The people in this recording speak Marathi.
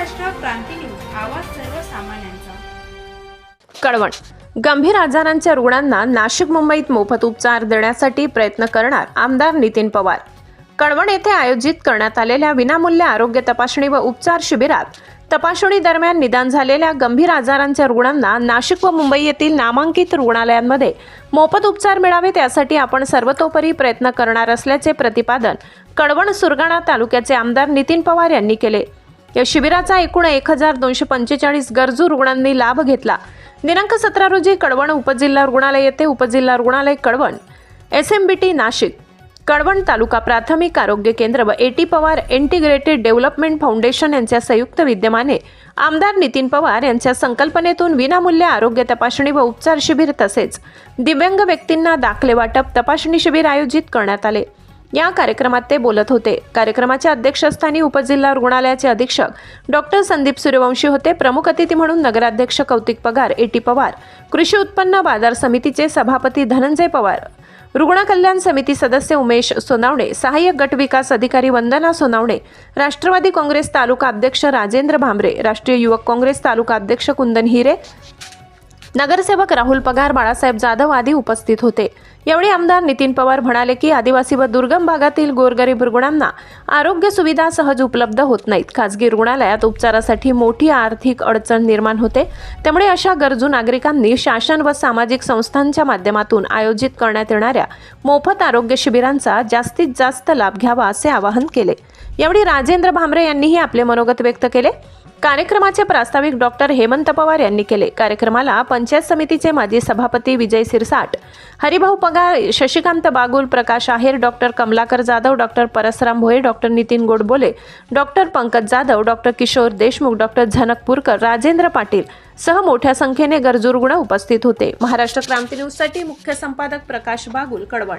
महाराष्ट्र क्रांती न्यूज आवाज सर्वसामान्यांचा. कळवण. गंभीर आजारांच्या रुग्णांना नाशिक मुंबईत मोफत उपचार देण्यासाठी प्रयत्न करणार आमदार नितीन पवार. कळवण येथे आयोजित करण्यात आलेल्या विनामूल्य आरोग्य तपासणी व उपचार शिबिरात तपासणी दरम्यान निदान झालेल्या गंभीर आजारांच्या रुग्णांना नाशिक व मुंबई येथील नामांकित रुग्णालयांमध्ये मोफत उपचार मिळावेत यासाठी आपण सर्वतोपरी प्रयत्न करणार असल्याचे प्रतिपादन कळवण सुरगाणा तालुक्याचे आमदार नितीन पवार यांनी केले. या शिबिराचा एकूण एक हजार दोनशे पंचेचाळीस गरजू रुग्णांनी लाभ घेतला. दिनांक सतरा रोजी कडवण उपजिल्हा रुग्णालय येथे उपजिल्हा रुग्णालय Kadwan S M B T Nashik Kadwan taluka प्राथमिक आरोग्य केंद्र व A T Pawar integrated development foundation यांच्या संयुक्त विद्यमाने आमदार नितीन पवार यांच्या संकल्पनेतून विनामूल्य आरोग्य तपासणी व उपचार शिबिर तसेच दिव्यांग व्यक्तींना दाखले वाटप तपासणी शिबिर आयोजित करण्यात आले. या कार्यक्रमात ते बोलत होते. कार्यक्रमाच्या अध्यक्षस्थानी उपजिल्हा रुग्णालयाचे अधीक्षक डॉक्टर संदीप सूर्यवंशी होते. प्रमुख अतिथी म्हणून नगराध्यक्ष कौतिक पगार एटी पवार कृषी उत्पन्न बाजार समितीचे सभापती धनंजय पवार रुग्ण कल्याण समिती सदस्य उमेश सोनावणे सहाय्यक गट विकास अधिकारी वंदना सोनावणे राष्ट्रवादी काँग्रेस तालुका अध्यक्ष राजेंद्र भांबरे राष्ट्रीय युवक काँग्रेस तालुका अध्यक्ष कुंदन हिरे नगरसेवक राहुल पगार बाळासाहेब जाधव आदी उपस्थित होते. यावेळी आमदार नितीन पवार म्हणाले की आदिवासी व दुर्गम भागातील गोरगरीब रुग्णांना आरोग्य सुविधा सहज उपलब्ध होत नाहीत. खासगी रुग्णालयात उपचारासाठी मोठी आर्थिक अडचण निर्माण होते. त्यामुळे अशा गरजू नागरिकांनी शासन व सामाजिक संस्थांच्या माध्यमातून आयोजित करण्यात येणाऱ्या मोफत आरोग्य शिबिरांचा जास्तीत जास्त लाभ घ्यावा असे आवाहन केले. यावेळी राजेंद्र भामरे यांनीही आपले मनोगत व्यक्त केले. कार्यक्रमाचे प्रास्ताविक डॉक्टर हेमंत पवार यांनी केले. कार्यक्रमाला पंचायत समितीचे माजी सभापती Vijay Sirsat Haribhau Pagar Shashikant Bagul Prakash Aher doctor Kamalakar Jadhav doctor Parasram Bhoye doctor Nitin Godbole doctor Pankaj Jadhav doctor Kishor Deshmukh doctor Zankapurkar Rajendra Patil सह मोठ्या संख्येने गरजू रुग्ण उपस्थित होते. महाराष्ट्र क्रांती न्यूजसाठी मुख्य संपादक प्रकाश बागुल कडवण.